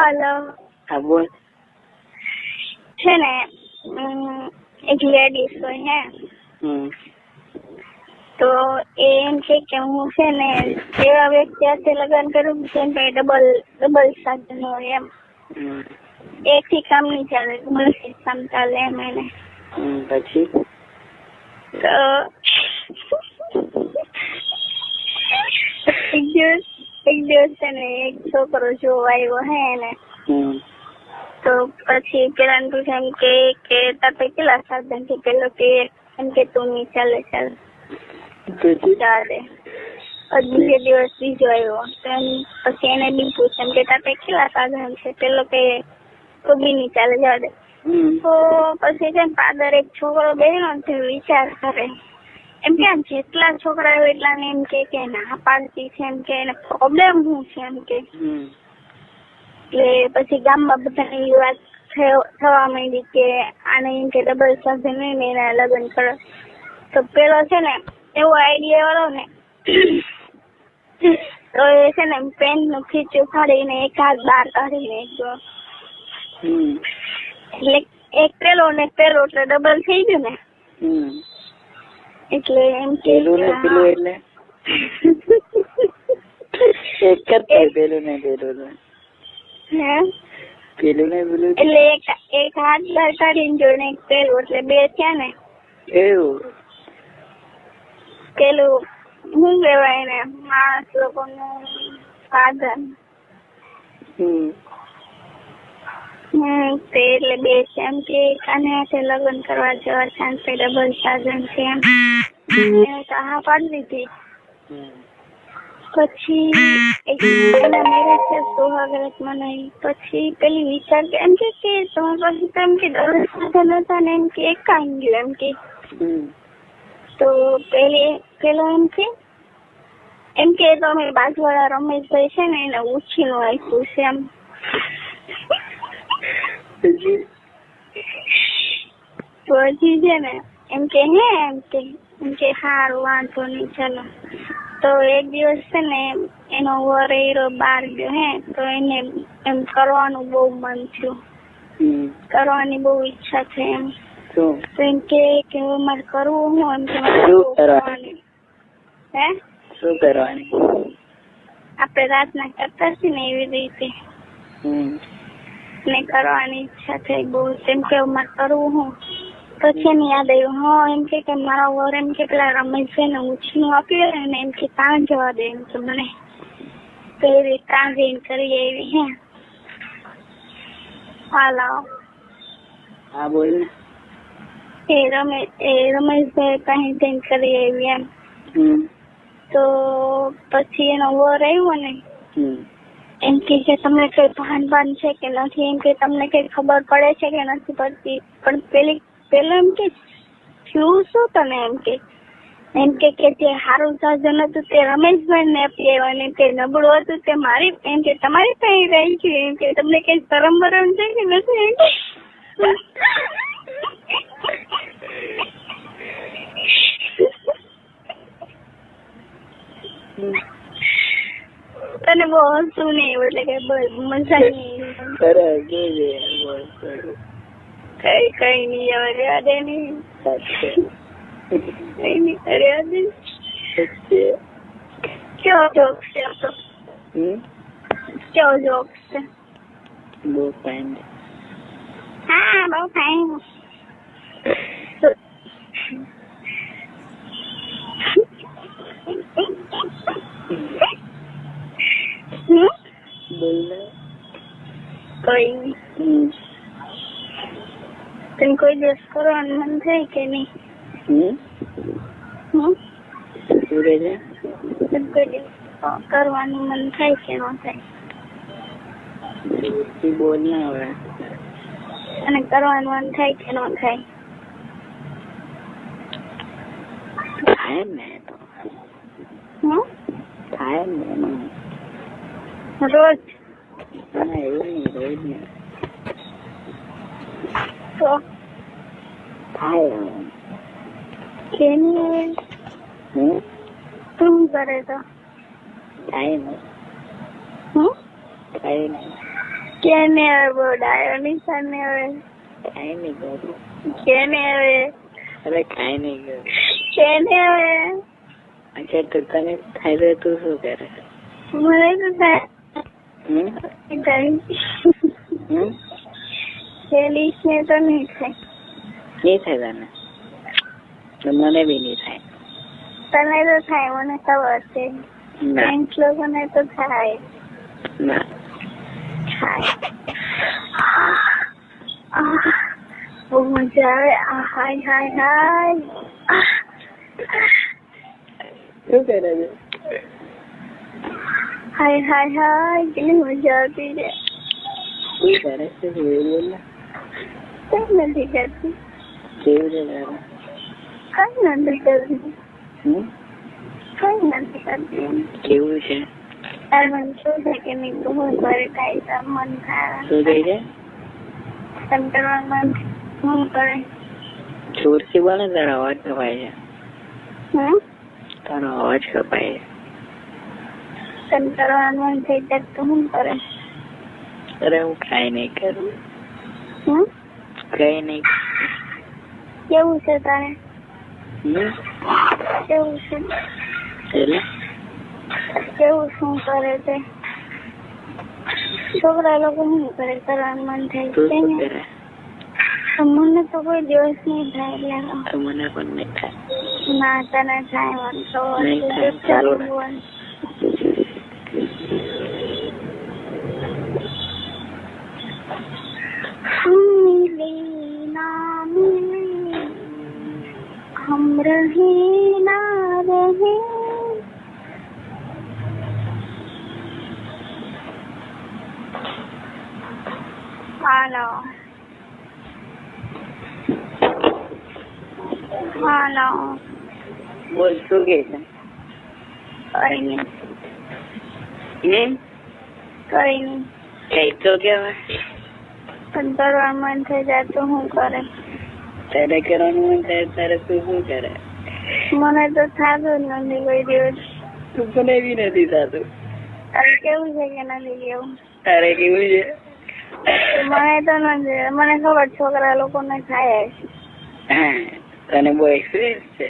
હાલો. હા બોલ. છે ને એક લેડીઝ હોય હે. તો એ એમ છે કે હું છે ને એવા વ્યક્તિ સાથે લગ્ન કરું જેમ કે ડબલ ડબલ સાધન હોય એમ. એક થી કામ નહીં ચાલે ડબલ કામ ચાલે એમ એને. પછી? તો એક દિવસ એક દિવસ છે ને એક છોકરો જોવા આવ્યો હે એને. હમ. તો પછી પેલા પૂછે એમ કે કે તાપે કેટલા સાધન છે? પેલો કે એમ કે તું નહીં ચાલે ચાલે. પછી ચાલે. પછી બીજે દિવસ બીજો આવ્યો. તો એમ પછી એને બી પૂછે એમ કે તાપે કેટલા સાધન છે? પેલો કે તો બી નહીં ચાલે જવા દે. હમ. તો પછી છે ને પાદર એક છોકરો બેઠો ને તે વિચાર કરે. એમ કે જેટલા છોકરા હોય એટલાને એમ કે કે ના પાડતી છે એમ કે એને પ્રોબ્લેમ શું છે એમ કે. એટલે પછી ગામમાં બધાને એ વાત થવા માંડી કે આને એમ કે ડબલ સાથે નહીં ને એના લગ્ન કરો તો પેલો છે ને એવો આઈડિયા વાળો ને તો એ છે ને પેનનું ખીચું ફાડીને એક હાથ બહાર કાઢીને ગયો હમ. એટલે એક પેલો ને પેલો એટલે ડબલ થઈ ગયું ને. એટલે એમ કે પેલું ને પેલું એટલે? એક જ થાય પેલું ને પેલું ને. હે. પેલું ને પેલું એટલે એક એક હાથ બહાર કાઢીને જો ને એક પેલું એટલે બે થયા ને. એવું? પેલું શું કહેવાય ને માણસ લોકોનું સાધન. હમ. હમ તે એટલે બે છે એમ કે કાને હાથે લગ્ન કરવા જવા ચાન્સ ડબલ સાધન છે એમ. એને તો હા પાડી દીધી. પછી એક એના મેરેજ છે સુહાગરત મનાઈ પછી પેલી વિચાર કે એમ કે કે તમારી પાસે તો એમ કે ડબલ સાધન હતા ને એમ કે એક કાંઈ ગયું એમ કે. તો પેલી પેલો એમ કે એમ કે તો અમે બાજુવાળા રમેશભાઈ છે ને એને ઉછીનું આપ્યું છે એમ. પછી પછી છે ને એમ કે હે એમ કે એમ કે સારું વાંધો નહીં ચાલો. તો એક દિવસ છે ને એનો વર હીરો બહાર ગયો હે તો એને એમ કરવાનું બહુ મન થયું. કરવાની બહુ ઈચ્છા છે એમ. તો? એમ કે હવે મારે કરવું હું એમ કે. હે? શું કરવાની? આપણે રાતના કરતા છીએ ને એવી રીતે. હમ. ને કરવાની ઈચ્છા થઈ બહુ એમ કે મારે કરવું હું. પછી એને યાદ આવ્યું હા એમ કે મારા વર એમ કે પેલા રમેશભાઈ ને ઉછીનું આપ્યું ને એમ કે ત્યાં જવા દે એમ કે મને. તો એ રીતે ત્યાં જઈને કરી એવી હે. હાલો હા બોલ એ રમેશ એ રમેશભાઈ પાસે જઈને કરી આવી એમ. હમ. તો પછી એનો વર આવ્યો ને હમ. એમ કે તમને કઈ ભાન ભાન છે કે નથી? એમ કે, તમને કઈ ખબર પડે છે કે નથી પડતી? પણ પેલી, પેલો એમ કે, થયું શું તને? એમ કે એમ કે કે જે સારું સાધન હતું, તે રમેશભાઈ ને આપી આવ્યા અને તે નબળું હતું, તે મારી, એમ કે, તમારી પાસે રહી છે? એમ કે, તમને કઈ શરમ બરમ છે કે નથી? એમ કે તને બહુ હસવું નહીં એટલે કે મજા નહીં. કઈ કઈ નહીં હવે રહેવા દે નહીં કઈ નહીં રહેવા દે કેવો જોક છે તો? કેવો જોક છે? બહુ ફાઇન હા બહુ ફાઇન હમ બોલ. ને કઈ તને કોઈ દિવસ કરવાનું મન થાય કે નહીં? શું કહે છે? તને કોઈ દિવસ કરવાનું મન થાય કે ન થાય? બોલ ને હવે. અને કરવાનું મન થાય કે ન થાય? થાય ને તો. થાય ને રોજ કેની શું કરે તો હમ. થાય ને કેને હવે બહુ ડાયો નિશાન ને હવે કાંઈ નહીં કેને હવે અરે કાઈ નહીં કરું કેને હવે અચ્છા તો તને થાય તું શું કરે મને તો થાય પેલીસ ને તો નહીં થાય. નહીં થાય તને? મને બી નહીં થાય. તને તો થાય મને ખબર છે. ના. લોકોને તો થાય. ના. થાય. બહુ મજા આવે. હાય હાય હાય. શું કરે છે? હાય હાય હાય કેટલી મજા આવતી છે કઈ નથી કરતી કઈ નથી કરતી કઈ નથી કરતી કેવું છે તાર મન શું છે કે નહીં તું હું કરે ખાઈ તાર મન થઈ છે તમ કરવાનું મન હું જોરથી બોલે અવાજ કપાય છે તારો અવાજ કપાય છે તમ કરવાનું થઈ જાય તો હું કરે? અરે હું કઈ નહીં કરું. હમ? કઈ નહીં. કેવું છે તારે? કેવું છે? એટલે? કેવું શું કરે છે? છોકરા લોકો શું કરે? કરવાનું મન થાય છે ને? તો મને તો કોઈ દિવસ નહીં થાય એટલે મને પણ નહીં થાય. ના તને થાય મને છે. થાય, ચાલો હાલો હાલો બોલ શું કે છે? કઈ નહીં કઈ નહીં કઈ તો કેવાય પંદર મન થઈ જાય તો હું કરે? તારે કરવાનું મન થાય તારે તું શું કરે? મને તો થતું જ નથી કોઈ દિવસ. તું પણ એવી નથી થતું. તારે કેવું છે કે નથી કેવું તારે કેવું છે? મને તો નથી મને ખબર છોકરા લોકોને થાય તને બહુ એક્સપિરિયન્સ છે.